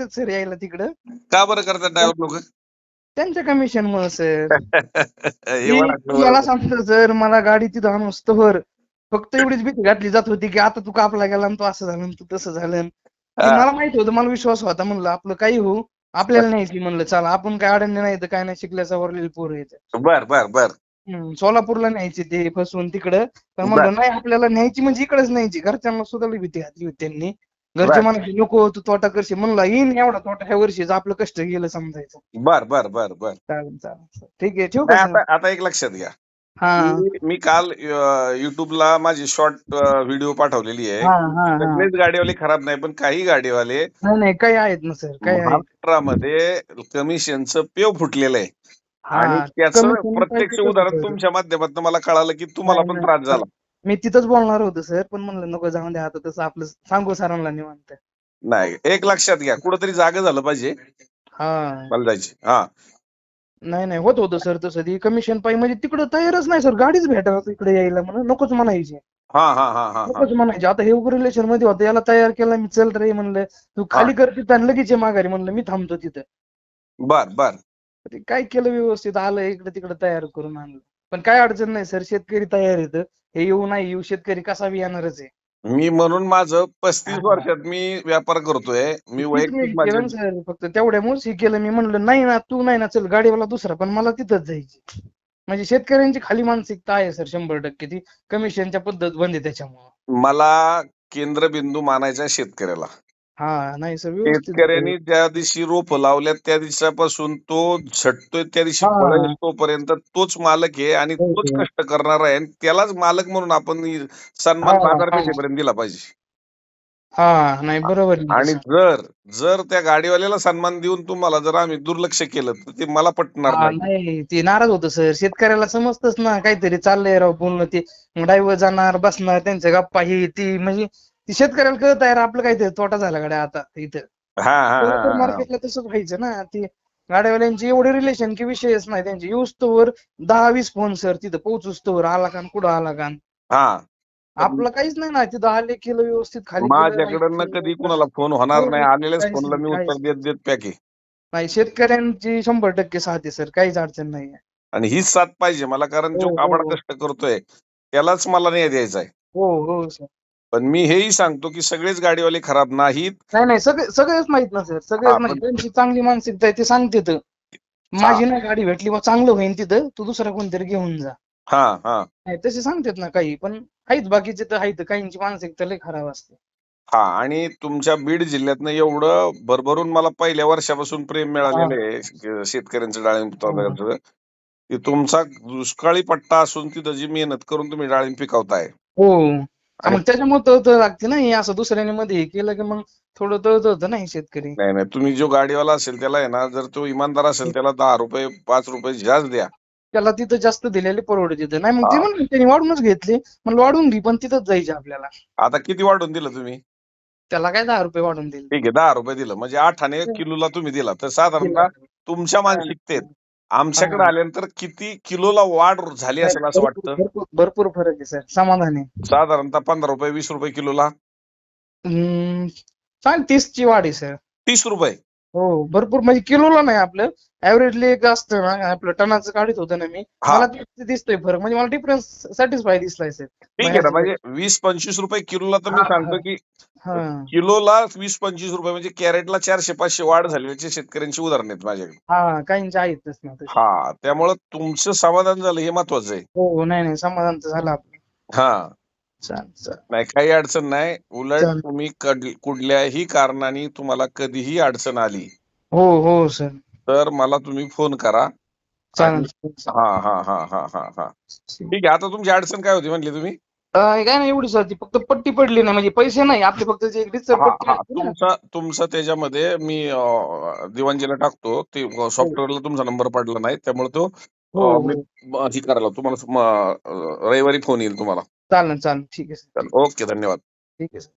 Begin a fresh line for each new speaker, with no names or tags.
करतात सर यायला तिकडं.
का बरं करतात ड्रायव्हर लोक?
त्यांच्या कमिशन मुळे सर.
मला
सांगतो सर मला गाडी तिथं आणून वर फक्त एवढीच भीती घातली जात होती की आता तू कापला गेला आणि तू असं झालं आणि तू तसं झालं आणि. मला माहीत होतं मला विश्वास होता म्हणलं आपलं काही होऊ आपल्याला न्यायची म्हणलं चला आपण काय अडण्य नाही तर काय नाही शिकल्याचा वरलेली पोरं येते
बर बर बर.
सोलापूरला न्यायची ते फसवून तिकडं. तर म्हणलं नाही आपल्याला न्यायची म्हणजे इकडेच न्यायची. घरच्यांना सुद्धा भीती घातली होती त्यांनी. घरचे. म्हणायचे नको तू तोटा करशील. म्हणला येईन एवढा तोटा ह्या वर्षीच आपलं कष्ट गेलं समजायचं.
बर बर बर बर.
चालेल चालेल. ठीक आहे ठेवू का
आता आता एक लक्षात घ्या.
हा.
मी- मी काल युट्यूबला माझी शॉर्ट व्हिडिओ पाठवलेली आहे.
हा हा हा.
सगळेच गाडीवाले खराब नाही पण काही गाडीवाले
नाही नाही काही आहेत ना सर काही आहेत.
महाराष्ट्रामध्ये कमिशनचं पेव फुटलेलं आहे. आणि
हा
त्याचं
commission
प्रत्यक्ष
पाहिजे
उदाहरण. तुमच्या माध्यमातून मला कळालं की तुम्हाला
नाही,
पण
नाही.
त्रास झाला.
मी तिथंच बोलणार होतो सर पण म्हणलं नको जाऊन द्या आता तसं आपलं सांगू सरांना निवांत.
नाही एक लक्षात घ्या. कुठंतरी जागा झालं पाहिजे.
हा.
मला जायची हा.
नाही नाही. होत होतं सर तसं. ती कमिशन पाहिजे म्हणजे तिकडं तयारच नाही सर गाडीच भेटत इकडे यायला म्हणून. नकोच म्हणायची.
हा हा हा हा हा.
नकोच म्हणायची. आता हे रिलेशनमध्ये होतं. याला तयार केलं मी चल रे म्हणलं. तू खाली कर तिथं आणि लगेच ये माघारी म्हणलं मी थांबतो तिथं.
बर बर.
ते काय केलं व्यवस्थित? आलं इकडे तिकडे तयार करून आणलं. पण काय अडचण नाही सर शेतकरी तयार येतं हे येऊ नाही येऊ शेतकरी कसा बी येणारच आहे.
मी म्हणून माझं पस्तीस. वर्षात मी व्यापार करतोय. मी वैयक्तिक माझ्या
केलं ना सर फक्त तेवढ्यामुळेच हे केलं. मी म्हणलं नाही ना तू नाही ना चल गाडीवाला दुसरा पण मला तिथंच जायची म्हणजे शेतकऱ्यांची खाली मानसिकता आहे सर शंभर टक्के. ती कमिशनच्या पद्धत बंद आहे त्याच्यामुळं.
मला केंद्रबिंदू मानायचा आहे शेतकऱ्याला.
हा नाही सर व्यवस्थित
शेतकऱ्यांनी ज्या दिवशी रोप लावल्यात त्या दिवसापासून तो झटतोय त्या दिवशी
हा.
तोपर्यंत तोच मालक आहे आणि
हो,
तोच
हो.
कष्ट करणार आहे आणि त्यालाच मालक म्हणून आपण सन्मान
हा.
बाजारपेठेपर्यंत दिला पाहिजे
हा नाही बरोबर आहे
आणि. जर जर त्या गाडीवाल्याला सन्मान देऊन तुम्हाला जर आम्ही दुर्लक्ष केलं तर ते मला पटणार
हा,
नाही
नाही ते नाराज होतं सर शेतकऱ्याला समजतच ना काहीतरी चाललंय राव बोलणं ते ड्रायव्हर जाणार बसणार त्यांच्या गप्पा ही ती म्हणजे ती शेतकऱ्याला कळत आहे आपलं काहीतरी तोटा झाला गाड्या आता इथं.
हा हा हा, हा.
मार्केटला तसंच व्हायचं ना. ती गाड्यावाल्यांची एवढे रिलेशन की विषयच नाही. त्यांची येऊस तोवर दहा वीस फोन सर तिथं पोहोचूस तोवर आला का कुठं आला का.
हा.
आपलं काहीच नाही ना तिथं आले केलं व्यवस्थित खाली
माझ्याकडनं
नाही
कधी. कुणाला फोन होणार नाही. आलेल्याच फोनला मी
नाही,
उत्तर देत देत पॅक
नाही शेतकऱ्यांची शंभर टक्के साथ आहे सर काहीच अडचण नाही
आणि हीच साथ पाहिजे मला कारण जो
हो,
काबाड
हो.
कष्ट करतोय त्यालाच मला न्याय द्यायचा आहे.
हो हो सर
पण मी हेही सांगतो की सगळेच गाडीवाले खराब नाहीत.
नाही नाही सगळे सगळेच माहीत ना सर
हा,
सगळेच माहीत त्यांची चांगली मानसिकता आहे ते सांगते तर माझी नाही गाडी भेटली बा चांगलं होईन तिथं. तू दुसरा कोणतरी घेऊन जा.
हा हा.
नाही तसे सांगतात ना काही पण आहेत बाकीचे तर आहेत. काहींची मानसिकता लय खराब असते.
हा आणि तुमच्या बीड जिल्ह्यातनं एवढं भरभरून मला पहिल्या वर्षापासून प्रेम मिळालेलं आहे श- शेतकऱ्यांचं डाळिंब उत्पादकाचं की तुमचा दुष्काळी पट्टा असून तिथं जी मेहनत करून तुम्ही डाळिंब पिकवताय.
हो. मग त्याच्यामुळे तळतळ लागते ना हे असं दुसऱ्याने मध्ये हे केलं की मग थोडं तळतळतं ना हे शेतकरी.
नाही नाही तुम्ही जो गाडीवाला असेल त्याला आहे ना जर तो इमानदार असेल त्याला दहा रुपये पाच रुपये जास्त द्या.
त्याला तिथं जास्त दिलेले परवडत तिथं. नाही मग ते
हा.
म्हणलं त्यांनी वाढूनच घेतले म्हणलं वाढून घे पण तिथंच जायचे आपल्याला.
आता किती वाढून दिलं तुम्ही?
त्याला काय दहा रुपये वाढून दिले.
ठीक आहे दहा रुपये दिलं. म्हणजे आठाने किलोला तुम्ही दिला. तर साधारणतः तुमच्या मानसिकतेत आमच्याकडे. आल्यानंतर किती किलोला वाढ झाली असेल असं वाटतं?
भरपूर भरपूर फरक आहे सर. समाधान आहे.
साधारणतः पंधरा रुपये वीस रुपये किलोला?
हम्म, चालेल तीस ची वाढ आहे सर.
तीस रुपये?
हो भरपूर म्हणजे किलोला नाही आपलं. ऍव्हरेजली एक असतं ना आपलं टनाचं काढत होतं ना मी.
हा.
मला ते दिसतोय फरक? म्हणजे मला डिफरन्स सॅटिस्फाय दिसलाय सर
ठीक आहे ना म्हणजे वीस पंचवीस रुपये किलोला तर मी
हा,
सांगतो. की
हा.
किलोला वीस पंचवीस रुपये म्हणजे कॅरेटला चारशे पाचशे वाढ झाल्याचे शेतकऱ्यांची उदाहरण आहेत माझ्याकडे.
हा काहींचे आहेतच ना तसे.
हा त्यामुळं तुमचं समाधान झालं हे महत्वाचं आहे.
हो हो नाही नाही समाधान तर झालं आपलं.
हा. नाही काही अडचण नाही. उलट. तुम्ही कुठल्याही कारणाने तुम्हाला कधीही अडचण आली.
हो हो सर.
तर मला तुम्ही फोन करा. हा हा हा हा हा हा. ठीक आहे आता तुमची अडचण काय होती म्हणली तुम्ही?
काय नाही एवढी सर ती फक्त पट्टी पडली ना म्हणजे पैसे नाही आपले फक्त जे ना.
तुमचा तुमचं त्याच्यामध्ये मी दिवाणजीला टाकतो. ते सॉफ्टवेअरला तुमचा नंबर पडला नाही त्यामुळे तो
हो हो.
हे करायला तुम्हाला रविवारी फोन येईल तुम्हाला.
चालेल चालेल ठीक आहे सर.
ओके धन्यवाद.
ठीक आहे सर.